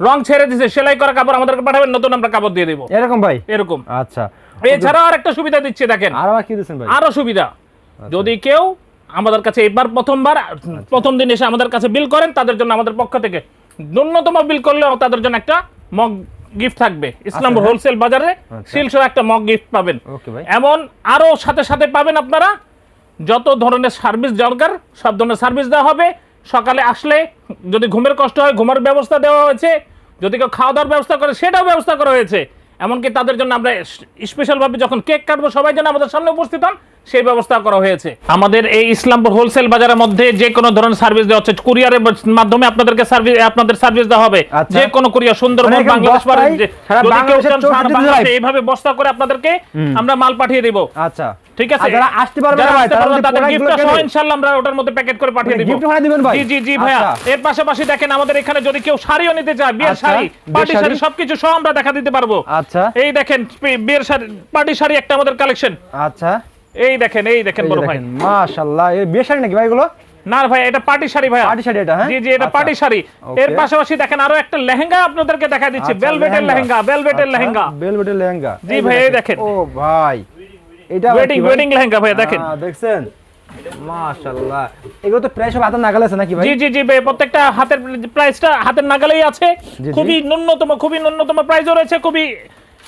রং ছেড়ে দিছে সেলাই করা কাপড় আমাদেরকে পাঠাবেন নতুন আমরা কাপড় দিয়ে দেবো। এরকম ভাই? এরকম। আচ্ছা। এছাড়াও আর একটা সুবিধা দিচ্ছে দেখেন। আর কি দিচ্ছেন ভাই? আরও সুবিধা। যদি কেউ আমাদের কাছে এবার প্রথমবার প্রথম দিন এসে আমাদের কাছে বিল করেন তাদের জন্য আমাদের পক্ষ থেকে ন্যূনতম বিল করলেও তাদের জন্য একটা মগ গিফট থাকবে। ইসলামপুর হ্যাঁ? হোলসেল বাজারে সিল একটা মগ গিফট পাবেন। ওকে ভাই। এমন আরও সাথে সাথে পাবেন আপনারা। যত ধরনের সার্ভিস দরকার, সব ধরনের সার্ভিস দেওয়া হবে। সকালে আসলে যদি ঘুমের কষ্ট হয়, ঘুমার ব্যবস্থা দেওয়া হয়েছে। যদি কেউ খাওয়া দাওয়ার ব্যবস্থা করে, সেটাও ব্যবস্থা করা হয়েছে। এমনকি তাদের জন্য আমরা স্পেশালভাবে যখন কেক কাটবো, সবাই যেন আমাদের সামনে উপস্থিত হন। সেই ব্যবস্থা করা হয়েছে। আমাদের এই ইসলামপুর হোলসেল বাজারের মধ্যে যে কোনো ধরনের সার্ভিস দেওয়া হচ্ছে কুরিয়ারের মাধ্যমে আপনাদেরকে সার্ভিস আপনাদের সার্ভিস দেওয়া হবে। আচ্ছা। যে কোনো কুরিয়ার সুন্দরবন মানে বাংলাদেশ বস্তায় যে- সারা যদি কেউ বাংলাদেশের চান সারা 64 বাংলাদেশে জেলায়। এইভাবে বস্তা করে আপনাদেরকে আমরা মাল পাঠিয়ে দিব। আচ্ছা। ঠিক আছে? যারা আসতে পারবে না ভাই, তাদের সহ ইনশাআল্লাহ আমরা ওটার মধ্যে প্যাকেট করে পাঠিয়ে দিব। gift বানিয়ে দিবেন ভাই? জি জি জি ভাইয়া। আচ্ছা। এর পাশাপাশি দেখেন আমাদের এখানে যদি কেউ শাড়িও নিতে চায় বিয়ের আচ্ছা, শাড়ি পার্টি। শাড়ি সবকিছু সহ আমরা দেখা দিতে পারব। আচ্ছা। এই দেখেন বিয়ের শাড়ি পার্টি শাড়ি একটা আমাদের কালেকশন আচ্ছা। এই দেখেন এই দেখেন বড় ভাই। মাশাআল্লাহ। এই বিয়ে শাড়ি নাকি ভাই এগুলো? না ভাই এটা পার্টি শাড়ি ভাইয়া। পার্টি শাড়ি এটা হ্যাঁ? জি জি এটা আচ্ছা। পার্টি শাড়ি. এর পাশাপাশি দেখেন আরও একটা লেহেঙ্গা আপনাদেরকে দেখা দিচ্ছি। আচ্ছা, বেলভেটের লেহেঙ্গা। বেলভেটের আচ্ছা, লেহেঙ্গা। লেহেঙ্গা। জি ভাই, এই দেখেন। ও ভাই এটা ওয়েডিং ওয়েডিং লেহেঙ্গা ভাইয়া দেখেন। দেখছেন? মাশাআল্লাহ। এগুলো তো প্রায় সব হাতের নাগালে আছে নাকি ভাই? জি জি জি ভাই প্রত্যেকটা হাতের প্রাইসটা হাতের নাগালেই আছে। খুবই ন্যূনতম খুবই ন্যূনতম প্রাইসও রয়েছে খুবই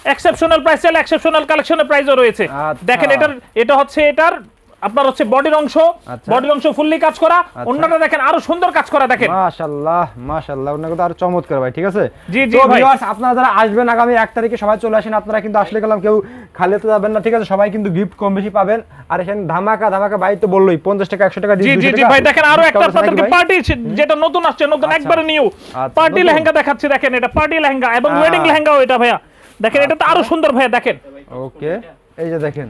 এক্সেপশনাল প্রাইস চাইলে এক্সেপশনাল কালেকশনের প্রাইসও রয়েছে। আচ্ছা। দেখেন এটার এটা হচ্ছে এটার আপনার হচ্ছে বডির অংশ। আচ্ছা। বডির অংশ ফুললি কাজ করা। অন্যটা দেখেন আরও সুন্দর কাজ করা দেখেন। মাশাআল্লাহ মাশাআল্লাহ ওনাকে তো আরও চমৎকার ভাই ঠিক আছে? জি, জি, তো ভাই। viewers, আপনারা যারা আসবেন আগামী এক তারিখে সবাই চলে আসেন আপনারা কিন্তু আসলে গেলাম কেউ খালি হাতে যাবেন না ঠিক আছে? সবাই কিন্তু গিফট কম বেশি পাবেন। আর এখানে ধামাকা ধামাকা ভাই তো বললোই পঞ্চাশ টাকা একশো টাকা জি জি জি ভাই দেখেন আরও একটা আপনাদেরকে পার্টি যেটা নতুন আসছে নতুন একবারে নিউ আচ্ছা, পার্টি লেহেঙ্গা দেখাচ্ছি দেখেন এটা পার্টি লেহেঙ্গা এবং। ওয়েডিং লেহেঙ্গাও এটা ভাইয়া। দেখেন এটা তো আরও সুন্দর ভাইয়া দেখেন। ওকে এই যে দেখেন।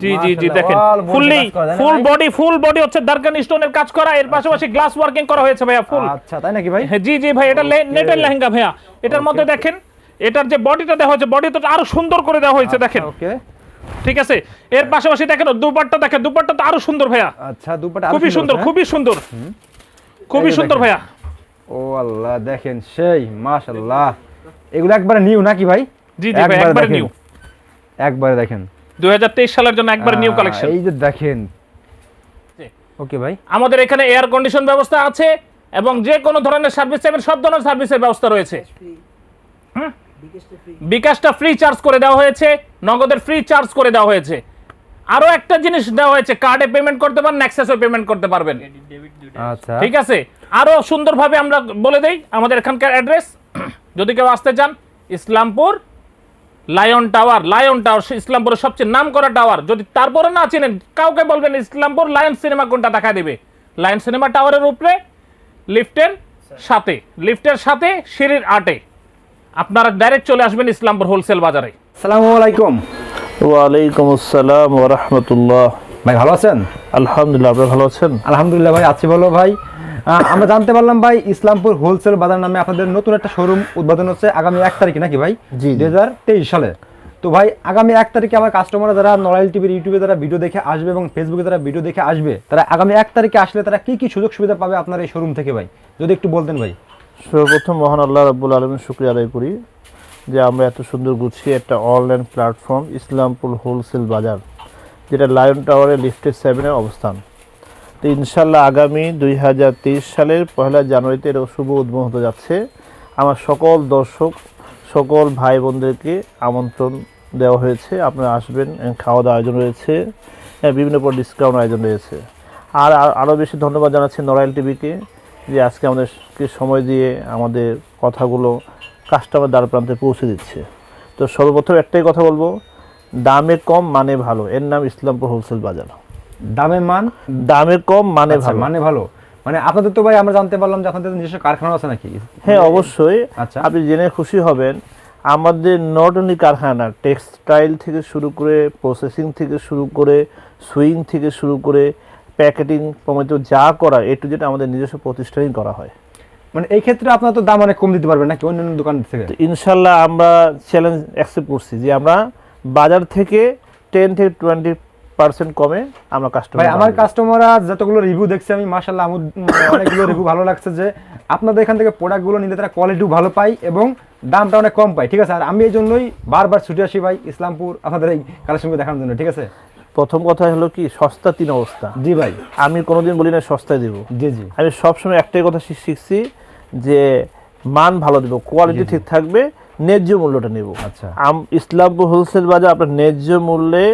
জি জি জি দেখেন। Fully full body full body হচ্ছে দারকান স্টোনের কাজ করা এর পাশাপাশি গ্লাস ওয়ার্কিং করা হয়েছে ভাইয়া ফুল। আচ্ছা তাই নাকি ভাই? হ্যাঁ, জি জি ভাই এটা নেটের লেহেঙ্গা ভাইয়া। এটার মধ্যে দেখেন এটার যে বডিটা দেওয়া হয়েছে বডিটা আরও সুন্দর করে দেওয়া হয়েছে দেখেন। ওকে ঠিক আছে? এর পাশাপাশি দেখেন দুপাট্টা দেখেন দুপাট্টা তো আরও সুন্দর ভাইয়া। আচ্ছা দুপাট্টা খুবই সুন্দর হ্যাঁ? খুবই সুন্দর। খুবই সুন্দর ভাইয়া। ও আল্লাহ দেখেন সেই মাশাআল্লাহ। এগুলো একবারে নিউ নাকি ভাই? জি জি ভাই একবারে দেখেন। নিউ একবারে দেখেন। 2023 সালের জন্য একবারে নিউ কালেকশন এই যে দেখেন। ওকে ভাই। আমাদের এখানে এয়ার কন্ডিশন ব্যবস্থা আছে এবং যে কোনো ধরনের সার্ভিস চাইবেন সব ধরনের সার্ভিসের ব্যবস্থা রয়েছে। বিকাশটা ফ্রি চার্জ করে দেওয়া হয়েছে নগদের ফ্রি চার্জ করে দেওয়া হয়েছে। আরও একটা জিনিস দেওয়া হয়েছে কার্ডে পেমেন্ট করতে পারেন অ্যাক্সেসও পেমেন্ট করতে পারবেন। আচ্ছা। ঠিক আছে? আরও সুন্দরভাবে আমরা বলে দেই আমাদের এখানকার অ্যাড্রেস যদি কেউ আসতে চান Islampur lion tower lion tower ইসলামপুরের সবচেয়ে নাম করা টাওয়ার। যদি তারপরে না চিনেন কাউকে বলবেন ইসলামপুর লায়ন সিনেমা কোনটা দেখা দেবে? লায়ন সিনেমা টাওয়ারের উপরে লিফটের সাথে লিফটের সাথে সিঁড়ির আটে। আপনারা ডাইরেক্ট চলে আসবেন ইসলামপুর হোলসেল বাজারে। সালামু আলাইকুম। ওয়ালাইকুম আসসালাম ওরহমতুল্লাহ ভাই ভালো আছেন? আলহামদুলিল্লাহ আপনি ভালো আছেন? আলহামদুলিল্লাহ ভাই আছি বলো ভাই। আমরা জানতে পারলাম ভাই ইসলামপুর হোলসেল বাজার নামে আপনাদের নতুন একটা শোরুম উদ্বোধন হচ্ছে আগামী এক তারিখে নাকি ভাই? জি। দুই হাজার তেইশ সালে। তো ভাই আগামী এক তারিখে আমার কাস্টমাররা যারা নরাইল টিভির ইউটিউবে যারা ভিডিও দেখে আসবে এবং ফেসবুকে যারা ভিডিও দেখে আসবে তারা আগামী এক তারিখে আসলে তারা কি কি সুযোগ সুবিধা পাবে আপনার এই শোরুম থেকে ভাই? যদি একটু বলতেন ভাই। সর্বপ্রথম মহান আল্লাহ রাব্বুল আলমের শুক্রিয়া আদায় করি যে আমরা এত সুন্দর গুছিয়ে একটা অনলাইন প্ল্যাটফর্ম ইসলামপুর হোলসেল বাজার যেটা লায়ন টাওয়ারের লিফটেড সেভেনের অবস্থান। তো ইনশাল্লাহ আগামী দুই হাজার তেইশ সালের পয়লা জানুয়ারিতে এর শুভ উদ্বোধন হতে যাচ্ছে। আমার সকল দর্শক সকল ভাই বোনদেরকে আমন্ত্রণ দেওয়া হয়েছে। আপনারা আসবেন খাওয়া দাওয়া আয়োজন রয়েছে হ্যাঁ, বিভিন্ন পর ডিসকাউন্ট আয়োজন রয়েছে। আর আর- আরও বেশি ধন্যবাদ জানাচ্ছি নরাইল টিভিকে যে আজকে আমাদেরকে সময় দিয়ে আমাদের কথাগুলো কাস্টমার দ্বার প্রান্তে পৌঁছে দিচ্ছে। তো সর্বপ্রথম একটাই কথা বলব দামে কম মানে ভালো। এর নাম ইসলামপুর হোলসেল বাজার। দামে মান? দামে কম মানে আচ্ছা, ভালো। মানে ভালো। মানে আপনাদের তো ভাই আমরা জানতে পারলাম যে আপনাদের নিজস্ব কারখানা আছে নাকি? হ্যাঁ অবশ্যই। আচ্ছা। আপনি জেনে খুশি হবেন আমাদের নট অনলি কারখানা টেক্সটাইল থেকে শুরু করে প্রসেসিং থেকে শুরু করে সুইং থেকে শুরু করে প্যাকেটিং প্রমিত যা করা এ টু যেটা আমাদের নিজস্ব প্রতিষ্ঠানই করা হয়। মানে এই ক্ষেত্রে আপনারা তো দাম অনেক কম দিতে পারবেন নাকি অন্যান্য দোকান থেকে? তো ইনশাল্লাহ আমরা চ্যালেঞ্জ অ্যাকসেপ্ট করছি যে আমরা বাজার থেকে টেন থেকে টোয়েন্টি পার্সেন্ট কমে আমরা ভাই কাস্টমার আমার কাস্টমাররা যতগুলো রিভিউ দেখছে আমি মাশাল্লাহ আমার অনেকগুলো রিভিউ ভালো লাগছে যে আপনাদের এখান থেকে প্রোডাক্টগুলো নিলে তারা কোয়ালিটিও ভালো পায় এবং দামটা অনেক কম পাই ঠিক আছে? আর আমি এই জন্যই বারবার ছুটে আসি ভাই ইসলামপুর আপনাদের এই কালেকশনগুলো দেখানোর জন্য ঠিক আছে? প্রথম কথা হলো কি সস্তা তিন অবস্থা। জি ভাই। আমি কোনোদিন বলি না সস্তায় দিব। জি জি। আমি সবসময় একটাই কথা শিখছি যে মান ভালো দেবো কোয়ালিটি ঠিক থাকবে ন্যায্য মূল্যটা নেব। আচ্ছা। আম ইসলামপুর হোলসেল বাজার আপনার ন্যায্য মূল্যে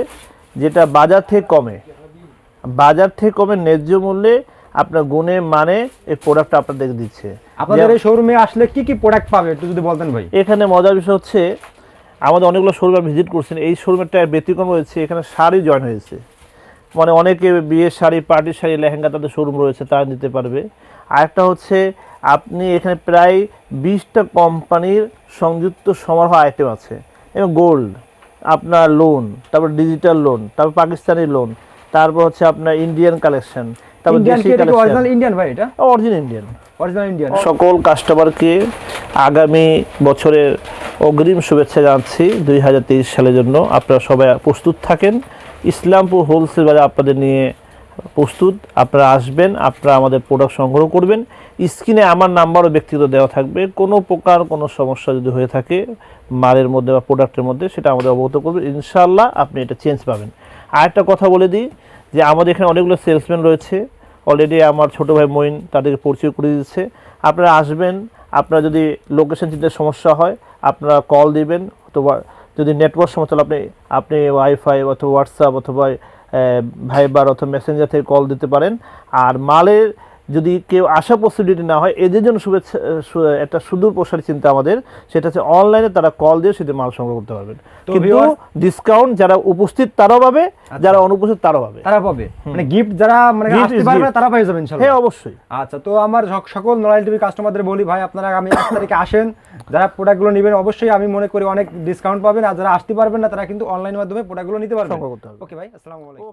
যেটা বাজার থেকে কমে। বাজার থেকে কমে ন্যায্য মূল্যে আপনার গুণে মানে এই প্রোডাক্টটা আপনাদেরকে দিচ্ছে। আপনাদের এই শোরুমে আসলে কি কি প্রোডাক্ট পাবে একটু যদি বলতেন ভাই? এখানে মজার বিষয় হচ্ছে আমাদের অনেকগুলো শোরুম ভিজিট করছেন এই শোরুমেরটা ব্যতিক্রম রয়েছে এখানে শাড়ি জয়েন হয়েছে। মানে অনেকে বিয়ের শাড়ি পার্টির শাড়ি লেহেঙ্গা তাদের শোরুম রয়েছে তারা নিতে পারবে। আরেকটা হচ্ছে আপনি এখানে প্রায় বিশটা কোম্পানির সংযুক্ত সমারোহ আইটেম আছে এবং গোল্ড আপনার লোন তারপর ডিজিটাল লোন তারপর পাকিস্তানি লোন তারপর হচ্ছে আপনার ইন্ডিয়ান কালেকশন তারপর ইন্ডিয়ান দেশি কালেকশন অরিজিনাল ইন্ডিয়ান ভাই এটা? অরিজিনাল ইন্ডিয়ান অরিজিনাল ইন্ডিয়ান সকল কাস্টমারকে আগামী বছরের অগ্রিম শুভেচ্ছা জানাচ্ছি দুই হাজার তেইশ সালের জন্য। আপনারা সবাই প্রস্তুত থাকেন। ইসলামপুর হোলসেল বাজার আপনাদের নিয়ে প্রস্তুত। আপনারা আসবেন আপনারা আমাদের প্রোডাক্ট সংগ্রহ করবেন। স্ক্রিনে আমার নাম্বারও ব্যক্তিগত দেওয়া থাকবে। কোনো প্রকার কোনো সমস্যা যদি হয়ে থাকে মালের মধ্যে বা প্রোডাক্টের মধ্যে, সেটা আমাদের অবগত করবে। ইনশাল্লাহ আপনি এটা চেঞ্জ পাবেন। আর একটা কথা বলে দিই যে আমাদের এখানে অনেকগুলো সেলসম্যান রয়েছে। অলরেডি আমার ছোটো ভাই মইন তাদেরকে পরিচয় করে দিচ্ছে আপনারা আসবেন, আপনারা যদি লোকেশন চিনতে সমস্যা হয়, আপনারা কল দিবেন, অথবা যদি নেটওয়ার্ক সমস্যা আপনি আপনি ওয়াইফাই অথবা হোয়াটসঅ্যাপ অথবা ভাইবার অথবা মেসেঞ্জার থেকে কল দিতে পারেন। আর মালের যদি কেউ আসা পসিবিলিটি না হয় এদের জন্য শুভেচ্ছা একটা সুদূর প্রসারী চিন্তা আমাদের সেটা হচ্ছে অনলাইনে তারা কল দিয়ে সেটা মাল সংগ্রহ করতে পারবেন। কিন্তু ডিসকাউন্ট যারা উপস্থিত তারাও পাবে যারা অনুপস্থিত তারাও পাবে। তারা পাবে। মানে গিফট যারা মানে আসতে পারবে না তারা পেয়ে যাবেন ইনশাআল্লাহ। হ্যাঁ অবশ্যই। আচ্ছা তো আমার সকল নরাইল টিভি কাস্টমারদের বলি ভাই আপনারা আমি এক তারিখে আসেন যারা প্রোডাক্টগুলো নেবেন অবশ্যই আমি মনে করি অনেক ডিসকাউন্ট পাবেন আর যারা আসতে পারবেন না তারা কিন্তু অনলাইন মাধ্যমে প্রোডাক্টগুলো নিতে পারবেন। সংগ্রহ করতে হবে ওকে ভাই আসসালামু আলাইকুম।